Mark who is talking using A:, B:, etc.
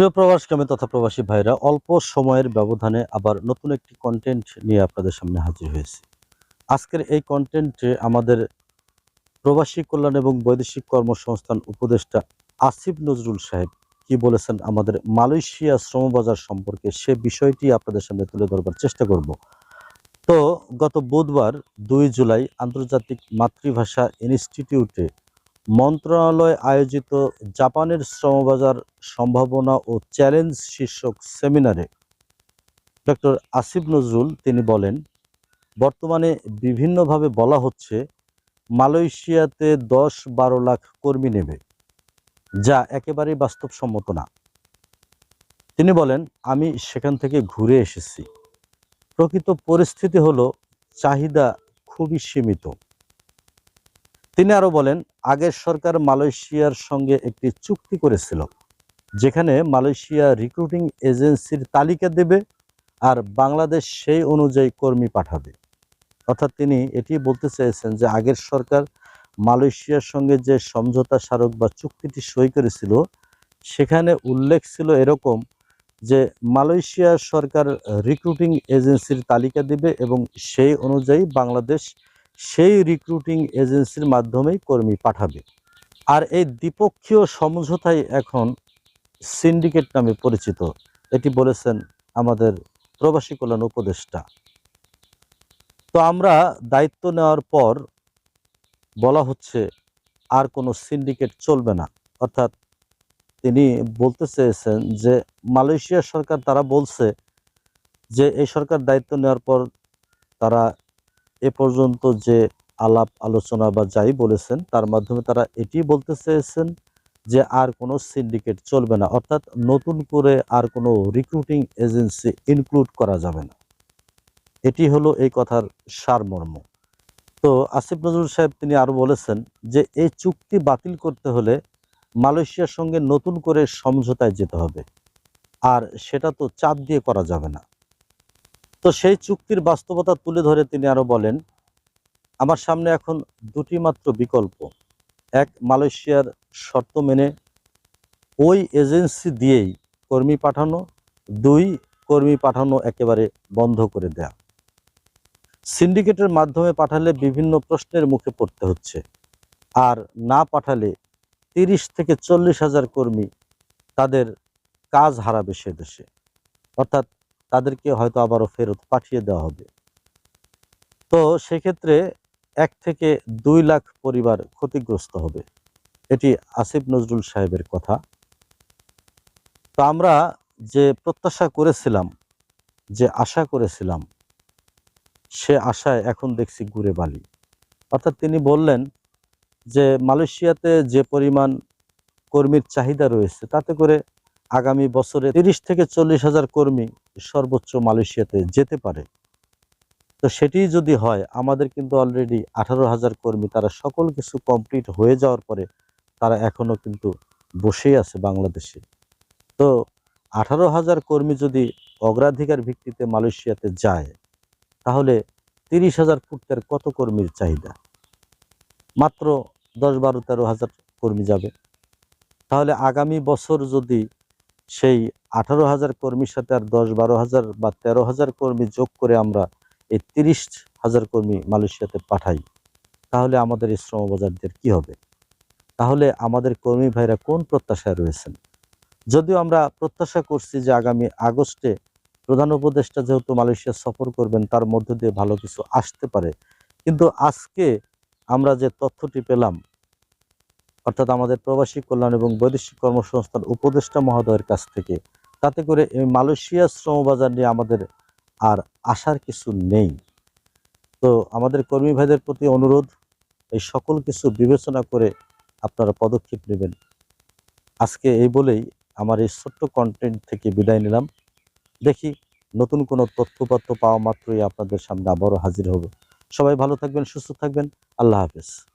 A: প্রিয় প্রবাসকামী তথা প্রবাসী ভাইরা, অল্প সময়ের ব্যবধানে আবার নতুন একটি কন্টেন্ট নিয়ে আপনাদের সামনে হাজির হয়েছি। আজকের এই কন্টেন্টে আমাদের প্রবাসী কল্যাণ এবং বৈদেশিক কর্মসংস্থান উপদেষ্টা আসিফ নজরুল সাহেব কি বলেছেন, আমাদের মালয়েশিয়া শ্রমবাজার সম্পর্কে সে বিষয়টি আপনাদের সামনে তুলে ধরবার চেষ্টা করব। তো, গত বুধবার দুই জুলাই আন্তর্জাতিক মাতৃভাষা ইনস্টিটিউটে মন্ত্রণালয় আয়োজিত জাপানের শ্রমবাজার সম্ভাবনা ও চ্যালেঞ্জ শীর্ষক সেমিনারে ডক্টর আসিফ নজরুল তিনি বলেন, বর্তমানে বিভিন্নভাবে বলা হচ্ছে মালয়েশিয়াতে দশ বারো লাখ কর্মী নেবে, যা একেবারেই বাস্তবসম্মত না। তিনি বলেন, আমি সেখান থেকে ঘুরে এসেছি। প্রকৃত পরিস্থিতি হলো, চাহিদা খুবই সীমিত। তিনি আরও বলেন, আগের সরকার মালয়েশিয়ার সঙ্গে একটি চুক্তি করেছিল, যেখানে মালয়েশিয়া রিক্রুটিং এজেন্সির তালিকা দেবে আর বাংলাদেশ সেই অনুযায়ী কর্মী পাঠাবে। অর্থাৎ তিনি এটি বলতে চেয়েছেন যে আগের সরকার মালয়েশিয়ার সঙ্গে যে সমঝোতা স্মারক বা চুক্তিটি সই করেছিল, সেখানে উল্লেখ ছিল এরকম যে মালয়েশিয়া সরকার রিক্রুটিং এজেন্সির তালিকা দিবে এবং সেই অনুযায়ী বাংলাদেশ সেই রিক্রুটিং এজেন্সির মাধ্যমেই কর্মী পাঠাবে। আর এই দ্বিপক্ষীয় সমঝোতাই এখন সিন্ডিকেট নামে পরিচিত। এটি বলেছেন আমাদের প্রবাসী কল্যাণ উপদেষ্টা। তো আমরা দায়িত্ব নেওয়ার পর বলা হচ্ছে আর কোনো সিন্ডিকেট চলবে না। অর্থাৎ তিনি বলতে চেয়েছেন যে মালয়েশিয়া সরকার তারা বলছে যে এই সরকার দায়িত্ব নেওয়ার পর তারা এ পর্যন্ত যে আলাপ, আলোচনা বা যাই বলেছেন, তার মাধ্যমে তারা এটি বলতে চেয়েছেন যে আর কোনো সিন্ডিকেট চলবে না। অর্থাৎ নতুন করে আর কোনো রিক্রুটিং এজেন্সি ইনক্লুড করা যাবে না। এটি হলো এই কথার সারমর্ম। তো আসিফ নজরুল সাহেব তিনি আরও বলেছেন যে এই চুক্তি বাতিল করতে হলে মালয়েশিয়ার সঙ্গে নতুন করে সমঝোতায় যেতে হবে। আর সেটা তো চাপ দিয়ে করা যাবে না। তো সেই চুক্তির বাস্তবতা তুলে ধরে তিনি আরও বলেন, আমার সামনে এখন দুটি মাত্র বিকল্প। এক, মালয়েশিয়ার শর্ত মেনে ওই এজেন্সি দিয়েই কর্মী পাঠানো। দুই, কর্মী পাঠানো একেবারে বন্ধ করে দেয়া। সিন্ডিকেটের মাধ্যমে পাঠালে বিভিন্ন প্রশ্নের মুখে পড়তে হচ্ছে। আর না পাঠালে তিরিশ থেকে চল্লিশ হাজার কর্মী তাদের কাজ হারাবে সে দেশে। অর্থাৎ তাদেরকে হয়তো আবারও ফেরত পাঠিয়ে দেওয়া হবে। তো সেক্ষেত্রে এক থেকে দুই লাখ পরিবার ক্ষতিগ্রস্ত হবে। এটি আসিফ নজরুল সাহেবের কথা। তো আমরা যে প্রত্যাশা করেছিলাম, যে আশা করেছিলাম, সে আশায় এখন দেখছি ঘুরে বালি। অর্থাৎ তিনি বললেন যে, মালয়েশিয়াতে যে পরিমাণ কর্মীর চাহিদা রয়েছে, তাতে করে আগামী বছরে তিরিশ থেকে চল্লিশ হাজার কর্মী সর্বোচ্চ মালয়েশিয়াতে যেতে পারে। তো সেটি যদি হয়, আমাদের কিন্তু অলরেডি আঠারো হাজার কর্মী, তারা সকল কিছু কমপ্লিট হয়ে যাওয়ার পরে তারা এখনও কিন্তু বসেই আছে বাংলাদেশে। তো আঠারো হাজার কর্মী যদি অগ্রাধিকার ভিত্তিতে মালয়েশিয়াতে যায়, তাহলে তিরিশ হাজার ফুটের কত কর্মীর চাহিদা? মাত্র দশ বারো তেরো হাজার কর্মী যাবে। তাহলে আগামী বছর যদি সেই আঠারো হাজার কর্মীর সাথে আর দশ বারো হাজার বা তেরো হাজার কর্মী যোগ করে আমরা এই তিরিশ হাজার কর্মী মালয়েশিয়াতে পাঠাই, তাহলে আমাদের এই শ্রমবাজারদের কি হবে? তাহলে আমাদের কর্মী ভাইরা কোন প্রত্যাশায় রয়েছেন? যদিও আমরা প্রত্যাশা করছি যে আগামী আগস্টে প্রধান উপদেষ্টা যেহেতু মালয়েশিয়া সফর করবেন, তার মধ্য দিয়ে ভালো কিছু আসতে পারে। কিন্তু আজকে আমরা যে তথ্যটি পেলাম অর্থাৎ আমাদের প্রবাসী কল্যাণ এবং বৈদেশিক কর্মসংস্থান উপদেষ্টা মহোদয়ের কাছ থেকে। তাতে করে এই মালয়েশিয়া শ্রমবাজার নিয়ে আমাদের আর আসার কিছু নেই। তো আমাদের কর্মী ভাইদের প্রতি অনুরোধ, এই সকল কিছু বিবেচনা করে আপনারা পদক্ষেপ নেবেন। আজকে এই বলেই আমার এই ছোট্ট কন্টেন্ট থেকে বিদায় নিলাম। দেখি নতুন কোনো তথ্যপত্র পাওয়া মাত্রই আপনাদের সামনে আবারও হাজির হব। সবাই ভালো থাকবেন, সুস্থ থাকবেন। আল্লাহ হাফেজ।